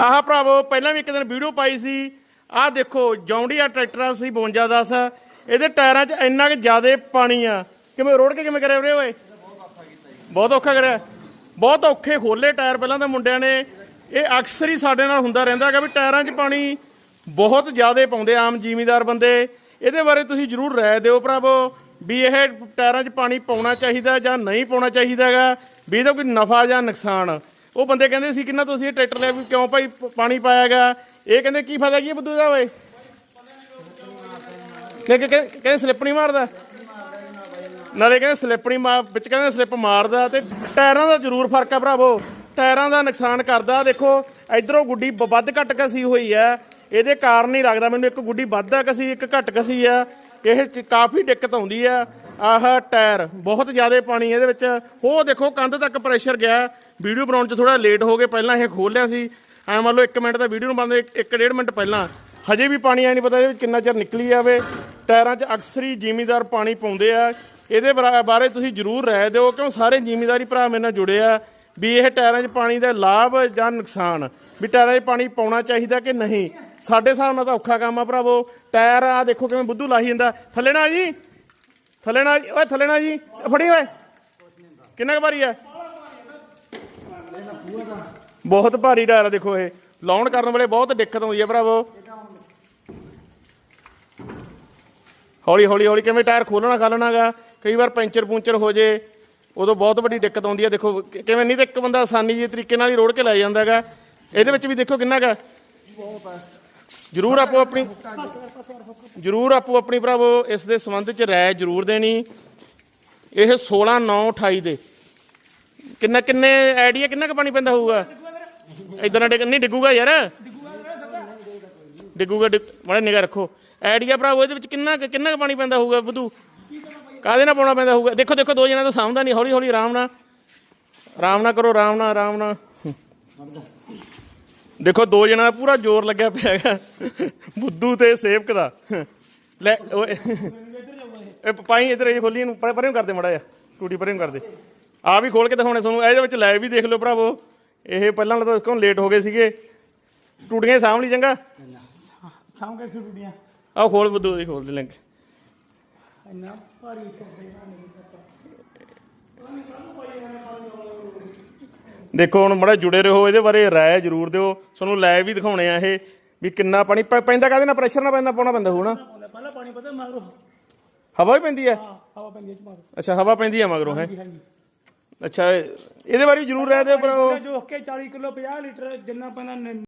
ਆਹ ਭਰਾਵੋ, ਪਹਿਲਾਂ ਵੀ ਇੱਕ ਦਿਨ ਵੀਡੀਓ ਪਾਈ ਸੀ। ਆਹ ਦੇਖੋ, ਜੌਂਡੀਆ ਟਰੈਕਟਰ ਸੀ 5210 ਇਹਦੇ ਟਾਇਰਾਂ 'ਚ ਇੰਨਾ ਕਿ ਜ਼ਿਆਦਾ ਪਾਣੀ ਆ। ਕਿਵੇਂ ਰੋੜ ਕੇ ਕਿਵੇਂ ਕਰਿਆ ਵੀਰੇ ਓਏ? ਬਹੁਤ ਔਖਾ ਕਰਿਆ। ਬਹੁਤ ਔਖੇ ਖੋਲੇ ਟਾਇਰ ਪਹਿਲਾਂ ਤਾਂ ਮੁੰਡਿਆਂ ਨੇ। ਇਹ ਅਕਸਰ ਹੀ ਸਾਡੇ ਨਾਲ ਹੁੰਦਾ ਰਹਿੰਦਾ ਹੈਗਾ ਵੀ ਟਾਇਰਾਂ 'ਚ ਪਾਣੀ ਬਹੁਤ ਜ਼ਿਆਦਾ ਪਾਉਂਦੇ ਆਮ ਜ਼ਿਮੀਦਾਰ ਬੰਦੇ। ਇਹਦੇ ਬਾਰੇ ਤੁਸੀਂ ਜਰੂਰ ਰਾਏ ਦਿਓ ਭਰਾਵੋ, ਵੀ ਇਹ ਟਾਇਰਾਂ 'ਚ ਪਾਣੀ ਪਾਉਣਾ ਚਾਹੀਦਾ ਜਾਂ ਨਹੀਂ ਪਾਉਣਾ ਚਾਹੀਦਾ ਹੈਗਾ, ਵੀ ਇਹਦਾ ਕੋਈ ਨਫਾ ਜਾਂ ਨੁਕਸਾਨ। ਉਹ ਬੰਦੇ ਕਹਿੰਦੇ ਸੀ ਕਿੰਨਾ ਤੁਸੀਂ ਇਹ ਟਰੈਕਟਰ ਲਿਆ ਵੀ ਕਿਉਂ ਭਾਈ ਪ- ਪਾਣੀ ਗਿਆ? ਇਹ ਕਹਿੰਦੇ, ਕੀ ਫਾਇਦਾ ਕੀ ਹੈ ਬੁੱਧੂ ਦਾ ਓਏ? ਕਿ ਕਿ, ਕਹਿੰਦੇ ਸਲਿੱਪ ਨਹੀਂ ਮਾਰਦਾ। ਨਾਲੇ ਕਹਿੰਦੇ ਸਲਿੱਪ ਨਹੀਂ ਮਾਰ ਵਿੱਚ ਕਹਿੰਦੇ ਸਲਿੱਪ ਮਾਰਦਾ ਤੇ ਟਾਇਰਾਂ ਦਾ ਜ਼ਰੂਰ ਫ਼ਰਕ ਆ ਭਰਾਵੋ। ਟਾਇਰਾਂ ਦਾ ਨੁਕਸਾਨ ਕਰਦਾ। ਦੇਖੋ, ਇਧਰੋਂ ਗੁੱਡੀ ਬ- ਵੱਧ ਘੱਟ ਕਸੀ ਹੋਈ ਹੈ। ਇਹਦੇ ਕਾਰਨ ਹੀ ਲੱਗਦਾ। ਮੈਨੂੰ ਇੱਕ ਗੁੱਡੀ ਵੱਧ ਆ ਕਸੀ ਇੱਕ ਘੱਟ ਕਸੀ ਆ ਇਹ 'ਚ, ਕਾਫੀ ਦਿੱਕਤ ਆਉਂਦੀ ਆ ਆਹ ਟਾਇਰ, ਬਹੁਤ ਜ਼ਿਆਦਾ ਪਾਣੀ ਇਹਦੇ ਵਿੱਚ। ਉਹ ਦੇਖੋ, ਕੰਧ ਤੱਕ ਪ੍ਰੈਸ਼ਰ ਗਿਆ। ਵੀਡੀਓ ਬਣਾਉਣ 'ਚ ਥੋੜਾ ਲੇਟ ਹੋ ਗਏ, ਪਹਿਲਾਂ ਇਹ ਖੋਲ ਲਿਆ ਸੀ। ਐ ਮੰਨ ਲਓ 1 ਮਿੰਟ ਦਾ ਵੀਡੀਓ ਨੂੰ ਬਣਦੇ 1.5 ਮਿੰਟ ਪਹਿਲਾਂ। ਹਜੇ ਵੀ ਪਾਣੀ ਆ ਨਹੀਂ ਪਤਾ ਇਹਦੇ ਵਿੱਚ ਕਿੰਨਾ ਚਿਰ ਨਿਕਲੀ ਜਾਵੇ। ਟਾਇਰਾਂ 'ਚ ਅਕਸਰ ਹੀ ਜ਼ਿਮੀਦਾਰ ਪਾਣੀ ਪਾਉਂਦੇ ਆ। ਇਹਦੇ ਬਰਾ- ਬਾਰੇ ਤੁਸੀਂ ਜਰੂਰ ਰਹਿ ਦਿਓ, ਕਿਉਂ ਸਾਰੇ ਜ਼ਿਮੀਦਾਰੀ ਭਰਾ ਮੇਰੇ ਨਾਲ ਜੁੜੇ ਆ, ਵੀ ਇਹ ਟਾਇਰਾਂ 'ਚ ਪਾਣੀ ਦਾ ਲਾਭ ਜਾਂ ਨੁਕਸਾਨ? ਵੀ ਟਾਇਰਾਂ 'ਚ ਪਾਣੀ ਪਾਉਣਾ ਚਾਹੀਦਾ ਕਿ ਨਹੀਂ? ਸਾਡੇ ਹਿਸਾਬ ਨਾਲ ਤਾਂ ਔਖਾ ਕੰਮ ਆ ਭਰਾਵੋ। ਟਾਇਰ ਆ, ਦੇਖੋ ਕਿਵੇਂ ਬੁੱਧੂ ਲਾਹੀ ਜਾਂਦਾ। ਥੱਲੇ ਨਾ ਜੀ। ਥੱਲੇ ਨਾ ਓਏ ਥੱਲੇ ਨਾ ਜੀ, ਫੜੀ ਓਏ। ਕਿੰਨਾ ਕੁ ਭਾਰੀ ਆ? ਬਹੁਤ ਭਾਰੀ ਟਾਇਰ ਆ ਦੇਖੋ ਇਹ। ਲਾਉਣ ਕਰਨ ਵੇਲੇ ਬਹੁਤ ਦਿੱਕਤ ਆਉਂਦੀ ਆ ਭਰਾਵੋ। ਹੌਲੀ ਹੌਲੀ ਹੌਲੀ ਕਿਵੇਂ ਟਾਇਰ ਖੋਲਣਾ ਖਾਲਣਾਗਾ ਕਈ ਵਾਰ ਪੈਂਚਰ ਪੂੰਚਰ ਹੋ ਜੇ, ਉਦੋਂ ਬਹੁਤ ਵੱਡੀ ਦਿੱਕਤ ਆਉਂਦੀ ਹੈ ਦੇਖੋ ਕਿਵੇਂ ਨਹੀਂ ਤਾਂ ਇੱਕ ਬੰਦਾ ਆਸਾਨੀ ਜਿਹੇ ਤਰੀਕੇ ਨਾਲ ਹੀ ਰੋੜ ਕੇ ਲੈ ਜਾਂਦਾ ਜਾਂਦਾਗਾ ਇਹਦੇ ਵਿੱਚ ਵੀ ਦੇਖੋ ਕਿੰਨਾ ਗਾ। ਜਰੂਰ ਆਪੋ ਆਪਣੀ, ਜਰੂਰ ਆਪੋ ਆਪਣੀ ਭਰਾਵੋ, ਇਸ ਦੇ ਸੰਬੰਧ ਚ ਰਾਏ ਜਰੂਰ ਦੇਣੀ। ਇਹ 16 9 28 ਦੇ। ਕਿੰਨਾ, ਕਿੰਨੇ ਆਈਡੀਆ ਕਿੰਨਾ ਕੁ ਪਾਣੀ ਪੈਂਦਾ ਹੋਊਗਾ? ਇਦਾਂ ਨਾ ਡਿੱਗ, ਨਹੀਂ, ਡਿੱਗੂਗਾ ਯਾਰ। ਡਿੱਗੂਗਾ ਬੜਾ ਨਿਗਾ ਰੱਖੋ। ਆਈਡੀਆ ਭਰਾਵੋ, ਇਹਦੇ ਵਿੱਚ ਕਿੰਨਾ ਕੁ- ਕਿੰਨਾ ਕੁ ਪਾਣੀ ਪੈਂਦਾ ਹੋਊਗਾ ਬੁੱਧੂ ਕਾਹਦੇ ਨਾਲ ਪਾਉਣਾ ਪੈਂਦਾ ਹੋਊਗਾ? ਦੇਖੋ ਦੇਖੋ, ਦੋ ਜਣਾਂ ਤੋਂ ਸਾਹਮਣਾ ਨਹੀਂ ਹੌਲੀ ਹੌਲੀ ਆਰਾਮ ਨਾਲ। ਆਰਾਮ ਨਾਲ ਕਰੋ, ਆਰਾਮ ਨਾਲ ਆਰਾਮ ਨਾਲ। ਦੇਖੋ ਦੋ ਜਣਾਂ ਦਾ ਪੂਰਾ ਜ਼ੋਰ ਲੱਗਿਆ ਪਿਆ ਹੈਗਾ। ਬੁੱਧੂ ਤੇ ਸੇਵਕ ਦਾ। ਲੈ ਓਏ। ਇਹ ਪਾਈ ਇਧਰ ਇਹ ਖੋਲੀ ਇਹਨੂੰ। ਪਰੇ ਪਰੇ ਨੂੰ ਕਰਦੇ ਮੜਾ ਜਾ ਟੂਟੀ ਪਰੇ ਨੂੰ ਕਰਦੇ। ਆ ਵੀ ਖੋਲ ਕੇ ਦਿਖਾਉਣੇ ਤੁਹਾਨੂੰ। ਇਹਦੇ ਵਿੱਚ ਲੈ ਵੀ ਦੇਖ ਲਓ ਭਰਾਵੋ। ਇਹ ਪਹਿਲਾਂ ਤਾਂ ਕਿਉਂ ਲੇਟ ਹੋ ਗਏ ਸੀਗੇ। ਟੂਟੀਆਂ ਸਾਂਭ ਲਈ ਚੰਗਾ? ਸਾਂਭ ਕੇ ਫਿਰ ਟੁੱਟੀਆਂ। ਆਹ ਖੋਲ ਬੁੱਧੂ ਦੀ ਖੋਲ ਦੇ ਲਿੰਕ ਇੰਨਾ ਭਾਰੀ ਚੱਲਦੇ ਦੇਖੋ ਹੁਣ ਮੜਾ ਜੁੜੇ ਰਹੋ ਇਹਦੇ ਬਾਰੇ ਰਾਏ ਜ਼ਰੂਰ ਦਿਓ। ਤੁਹਾਨੂੰ ਲੈ ਵੀ ਦਿਖਾਉਣੇ ਆ ਇਹ ਵੀ ਕਿੰਨਾ ਪਾਣੀ ਪੈ- ਪੈਂਦਾ ਕਾਹਦੇ ਨਾਲ? ਪ੍ਰੈਸ਼ਰ ਨਾਲ ਪੈਂਦਾ ਪਾਉਣਾ ਪੈਂਦਾ ਹੋਣਾ ਪਹਿਲਾਂ ਪਾਣੀ ਪਤਾ ਮਗਰੋਂ। ਹਵਾ ਵੀ ਪੈਂਦੀ ਹੈ? ਹਵਾ ਪੈਂਦੀ ਇਸ ਮਗਰ। ਅੱਛਾ ਹਵਾ ਪੈਂਦੀ ਹੈ ਮਗਰੋਂ ਹੈ? ਹਾਂਜੀ ਅੱਛਾ ਇਹ- ਇਹਦੇ ਬਾਰੇ ਵੀ ਜ਼ਰੂਰ ਰਾਏ ਦਿਓ ਪਰ ਉਹ ਜੋ ਕਿ 40 ਕਿਲੋ 50 ਲੀਟਰ ਜਿੰਨਾ ਪੈਂਦਾ ਨ-